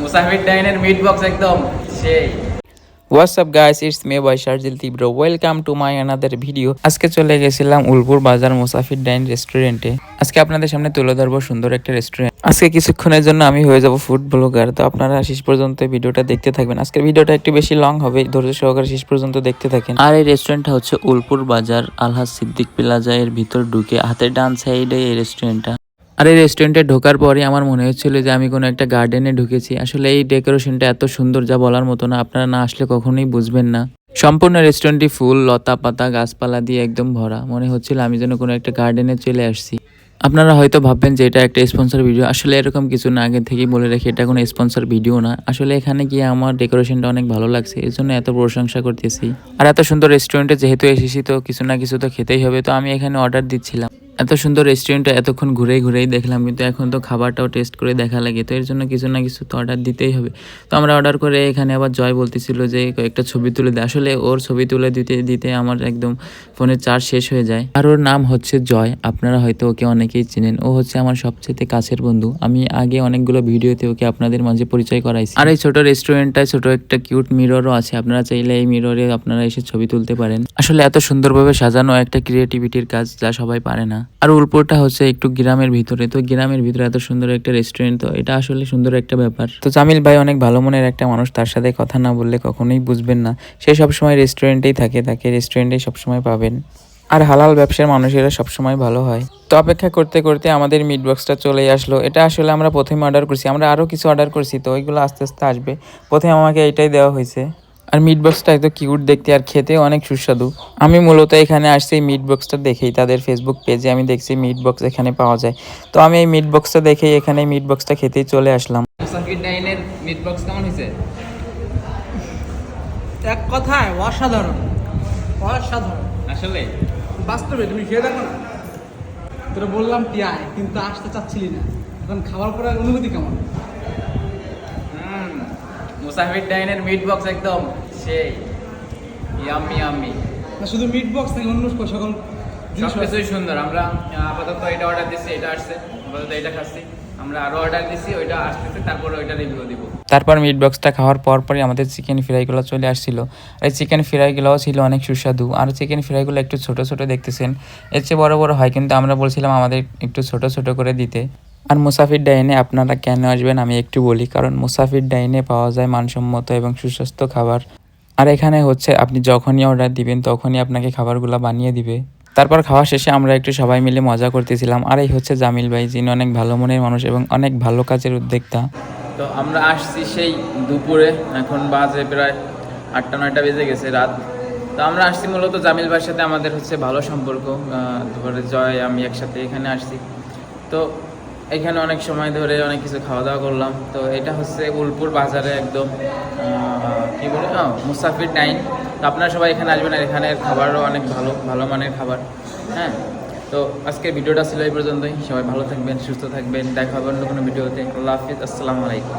মুসাফির ডাইনের meet box একদম সেই। What's up guys it's me by Sharjil Tibro welcome to my another video আজকে চলে গেছিলাম উলপুর বাজার মুসাফির ডাইন রেস্টুরেন্টে আজকে আপনাদের সামনে তুলে ধরবো সুন্দর একটা রেস্টুরেন্ট আজকে কিছুক্ষণের জন্য আমি হয়ে যাব ফুড ব্লগার তো আপনারা শেষ পর্যন্ত ভিডিওটা দেখতে থাকবেন। আজকের ভিডিওটা একটু বেশি লং হবে। ধৈর্য সহকারে শেষ পর্যন্ত দেখতে থাকেন। আর এই রেস্টুরেন্টটা হচ্ছে উলপুর বাজার আলহাজ সিদ্দিক প্লাজা এর ভিতর ঢুকে হাতের ডান সাইডে এই রেস্টুরেন্টটা আর এই রেস্টুরেন্টে ঢোকার পরে আমার মনে হচ্ছিল যে আমি কোনো একটা গার্ডেনে ঢুকেছি। আসলে এই ডেকোরেশনটা এত সুন্দর যা বলার মতো না, আপনারা না আসলে কখনোই বুঝবেন না। সম্পূর্ণ রেস্টুরেন্টটি ফুল লতা পাতা গাছপালা দিয়ে একদম ভরা। মনে হচ্ছিল আমি যেন কোনো একটা গার্ডেনে চলে আসছি। আপনারা হয়তো ভাববেন যে এটা একটা স্পন্সর ভিডিও আসলে এরকম কিছু না, আগে থেকেই বলে রাখি, এটা কোনো স্পন্সর ভিডিও না। আসলে এখানে গিয়ে আমার ডেকোরেশনটা অনেক ভালো লাগছে, এর জন্য এত প্রশংসা করতেছি। আর এত সুন্দর রেস্টুরেন্টে যেহেতু এসেছি, তো কিছু না কিছু তো খেতেই হবে, তো আমি এখানে অর্ডার দিচ্ছিলাম। এত সুন্দর রেস্টুরেন্টটা এতক্ষণ ঘুরেই ঘুরেই দেখলাম, কিন্তু এখন তো খাবারটাও টেস্ট করে দেখা লাগে, তো এর জন্য কিছু না কিছু তো অর্ডার দিতেই হবে। তো আমরা অর্ডার করে এখানে আবার জয় বলতেছিল যে, কয়েকটা ছবি তুলে দে। আসলে ওর ছবি তুলে দিতে দিতে আমার একদম ফোনের চার্জ শেষ হয়ে যায়। আর ওর নাম হচ্ছে জয়, আপনারা হয়তো ওকে অনেকেই চিনেন। ও হচ্ছে আমার সবচেয়ে কাছের বন্ধু। আমি আগে অনেকগুলো ভিডিওতে ওকে আপনাদের মাঝে পরিচয় করাইছি। আর এই ছোট রেস্টুরেন্টটায় ছোট একটা কিউট মিররও আছে। আপনারা চাইলে এই মিররে আপনারা এসে ছবি তুলতে পারেন। আসলে এত সুন্দরভাবে সাজানো একটা ক্রিয়েটিভিটির কাজ যা সবাই পারে না। আর উলপুরটা হচ্ছে একটু গ্রামের ভিতরে। তো গ্রামের ভিতরে এত সুন্দর একটা রেস্টুরেন্ট তো এটা আসলে সুন্দর একটা ব্যাপার। তো জামিল ভাই অনেক ভালো মনের একটা মানুষ, তার সাথে কথা না বললে কখনোই বুঝবেন না। সে সবসময় রেস্টুরেন্টেই থাকে, তাকে রেস্টুরেন্টেই সবসময় পাবেন। আর হালাল ব্যবসার মানুষেরা সবসময় ভালো হয়। তো অপেক্ষা করতে করতে আমাদের মিট বক্সটা চলে আসলো। এটা আসলে আমরা প্রথমে অর্ডার করছি, আমরা আরও কিছু অর্ডার করছি, তো ওইগুলো আস্তে আস্তে আসবে। প্রথমে আমাকে এটাই দেওয়া হয়েছে। আর মিট বক্সটা এত কিউট দেখতে আর খেতে অনেক সুস্বাদু। আমি মূলত এখানে আসছি এই মিট বক্সটা দেখেই তাদের ফেসবুক পেজে আমি দেখছি মিট বক্স এখানে পাওয়া যায়। তো আমি এই মিট বক্সটা দেখেই এখানে মিট বক্সটা খেতেই চলে আসলাম। মিট বক্স কেমন হয়েছে? এক কথায় অসাধারণ। অসাধারণ। আসলে? বাস্তবে তুমি খেয়ে দেখো না? তোরা বললাম টিয়ায় কিন্তু আসতে চাচ্ছিলি না। এখন খাওয়ার পরে অনুভূতি কেমন? মুসাফির ডাইনের মিট বক্স একদম সেই। ইয়াম্মি ইয়াম্মি না শুধু মিট বক্স নাকি অন্য সকল সব কিছুই সুন্দর। আমরা আপাতত এটা অর্ডার দিচ্ছি এটা আসছে। আপাতত এটা খাচ্ছি। আমরা আরও অর্ডার দিচ্ছি ওইটা আসতেছে তারপরে ওইটা রিভিউ দিব। তারপর মিট বক্সটা খাওয়ার পর পরই আমাদের চিকেন ফ্রাইগুলো চলে আসছিল। আর এই চিকেন ফ্রাইগুলোও ছিল অনেক সুস্বাদু। আর চিকেন ফ্রাইগুলো একটু ছোট ছোট দেখতেছেন। এর চেয়ে বড় বড় হয় কিন্তু আমরা বলছিলাম আমাদের একটু ছোট ছোট করে দিতে। আর মুসাফির ডাইনে আপনারা কেন আসবেন আমি একটু বলি, কারণ মুসাফির ডাইনে পাওয়া যায় মানসম্মত এবং সুস্বাস্থ্য খাবার। আর এখানে হচ্ছে আপনি যখনই অর্ডার দিবেন, তখনই আপনাকে খাবারগুলো বানিয়ে দিবে। তারপর খাওয়া শেষে আমরা একটু সবাই মিলে মজা করতেছিলাম। আর এই হচ্ছে জামিল ভাই, যিনি অনেক ভালো মনের মানুষ এবং অনেক ভালো কাজের উদ্যোক্তা। তো আমরা আসছি সেই দুপুরে, এখন বাজে প্রায় আটটা, নয়টা বেজে গেছে রাত। তো আমরা আসছি মূলত জামিল ভাইয়ের সাথে আমাদের হচ্ছে ভালো সম্পর্ক। তারপরে জয়, আমি একসাথে এখানে আসছি। তো এখানে অনেক সময় ধরে অনেক কিছু খাওয়া দাওয়া করলাম। তো এটা হচ্ছে উলপুর বাজারে একদম কি বলে মুসাফির টাইম। তো আপনারা সবাই এখানে আসবেন আর এখানের খাবারও অনেক ভালো ভালো মানের খাবার। হ্যাঁ? তো আজকের ভিডিওটা ছিল এই পর্যন্তই। সবাই ভালো থাকবেন, সুস্থ থাকবেন। দেখা হবে অন্য কোনো ভিডিওতে। আল্লাহ হাফিজ। আসসালামু আলাইকুম।